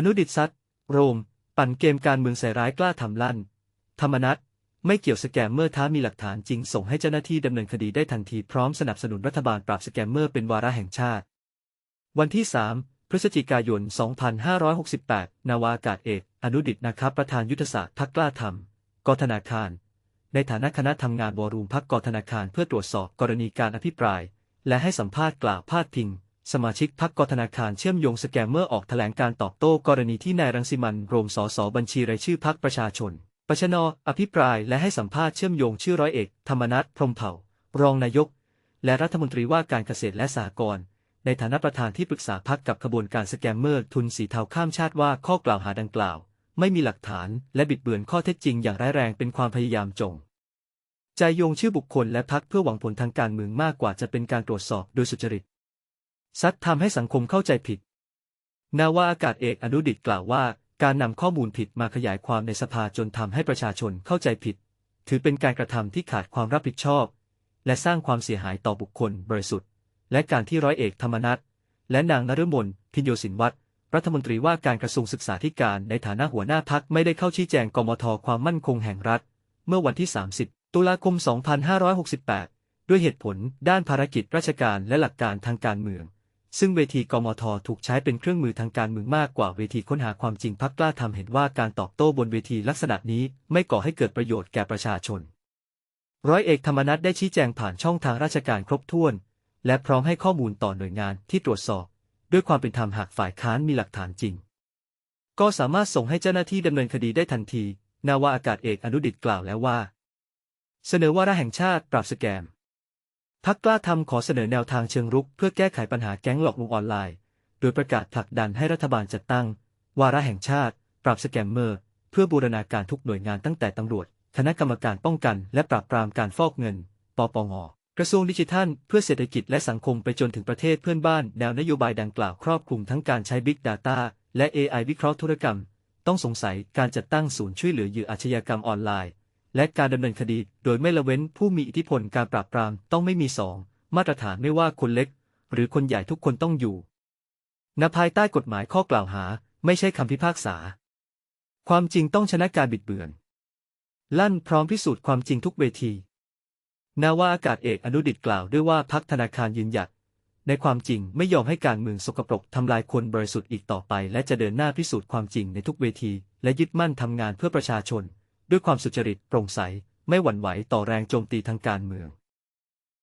อนุดิตซัดโรม ปั่นเกมการเมืองใส่ร้ายกล้าทำลั่น ธรรมนัตไม่เกี่ยวสแกมเมอร์ท้ามีหลักฐานจริงส่งให้เจ้าหน้าที่ดำเนินคดีได้ทันทีพร้อมสนับสนุนรัฐบาลปราบสแกมเมอร์เป็นวาระแห่งชาติ วันที่ 3 พฤศจิกายน 2568 นาวาอากาศเอก อนุดิตนะครับประธานยุทธศาสตร์พักกล้าทำกธนาคาร ในฐานะคณะทำงานวอรูมพักกธนาคารเพื่อตรวจสอบกรณีการอภิปราย และให้สัมภาษณ์กล่าวพาดพิง สมาชิกพักกธนาคารเชื่อมโยงสแกมเมอร์ออกแถลงการตอบโต้กรณีที่นายรังสิมันโรมสสบัญชีรายชื่อพักประชาชน ปชนอภิปรายและให้สัมภาษณ์เชื่อมโยงชื่อร้อยเอก ธรรมนัฐพรหมเผ่า รองนายก และรัฐมนตรีว่าการเกษตรและสหกรณ์ในฐานะประธานที่ปรึกษาพักกับขบวนการสแกมเมอร์ทุนสีเทาข้ามชาติว่าข้อกล่าวหาดังกล่าว ไม่มีหลักฐานและบิดเบือนข้อเท็จจริงอย่างร้ายแรงเป็นความพยายามจงใจโยงชื่อบุคคลและพักเพื่อหวังผลทางการเมืองมากกว่าจะเป็นการตรวจสอบโดยสุจริต ซัดทำให้สังคมเข้าใจผิด นาวาอากาศเอกอนุดิตกล่าวว่า การนำข้อมูลผิดมาขยายความในสภาจนทำให้ประชาชนเข้าใจผิด ถือเป็นการกระทำที่ขาดความรับผิดชอบ และสร้างความเสียหายต่อบุคคลบริสุทธิ์ และการที่ร้อยเอกธรรมนัฐและนางนฤมลพิญโยสินวัตรรัฐมนตรีว่าการกระทรวงศึกษาธิการในฐานะหัวหน้าพักไม่ได้เข้าชี้แจงกมทความมั่นคงแห่งรัฐ เมื่อวันที่ 30 ตุลาคม 2568 ด้วยเหตุผลด้านภารกิจราชการและหลักการทางการเมือง ซึ่งเวทีกมทถูกใช้เป็นเครื่องมือทางการเมืองมากกว่าเวทีค้นหาความจริงพักกล้าทำเห็นว่าการตอบโต้บนเวทีลักษณะนี้ไม่ก่อให้เกิดประโยชน์แก่ประชาชน ร้อยเอกธรรมนัฐได้ชี้แจงผ่านช่องทางราชการครบถ้วน และพร้อมให้ข้อมูลต่อหน่วยงานที่ตรวจสอบ ด้วยความเป็นธรรมหากฝ่ายค้านมีหลักฐานจริง ก็สามารถส่งให้เจ้าหน้าที่ดำเนินคดีได้ทันที นาวาอากาศเอกอนุดิตกล่าวแล้วว่า เสนอวาระแห่งชาติปราบสแกม พักกล้าทำขอเสนอแนวทางเชิงรุกเพื่อแก้ไขปัญหาแก๊งหลอกลวงออนไลน์ โดยประกาศผลักดันให้รัฐบาลจัดตั้ง วาระแห่งชาติ ปราบสแกมเมอร์ เพื่อบูรณาการทุกหน่วยงานตั้งแต่ตำรวจ คณะกรรมการป้องกัน และปราบปรามการฟอกเงิน ปปง กระทรวงดิจิทัล เพื่อเศรษฐกิจและสังคมไปจนถึงประเทศเพื่อนบ้าน แนวนโยบายดังกล่าวครอบคลุมทั้งการใช้ Big Data และ AI วิเคราะห์ธุรกรรม ต้องสงสัยการจัดตั้งศูนย์ช่วยเหลือเหยื่ออาชญากรรมออนไลน์ และการดำเนินคดีโดยไม่ละเว้นผู้มีอิทธิพลการปราบปรามต้องไม่มีสองมาตรฐานไม่ว่าคนเล็ก หรือคนใหญ่ทุกคนต้องอยู่ณภายใต้กฎหมายข้อกล่าวหา ไม่ใช่คำพิพากษา ความจริงต้องชนะการบิดเบือน ลั่นพร้อมพิสูจน์ความจริงทุกเวที นาวาอากาศเอกอนุดิตกล่าวด้วยว่าพักธนาคารยืนหยัด ในความจริงไม่ยอมให้การเมืองสกปรกทำลายคนบริสุทธิ์อีกต่อไป และจะเดินหน้าพิสูจน์ความจริงในทุกเวที และยึดมั่นทำงานเพื่อประชาชน ด้วยความสุจริตโปร่งใส ไม่หวั่นไหวต่อแรงโจมตีทางการเมือง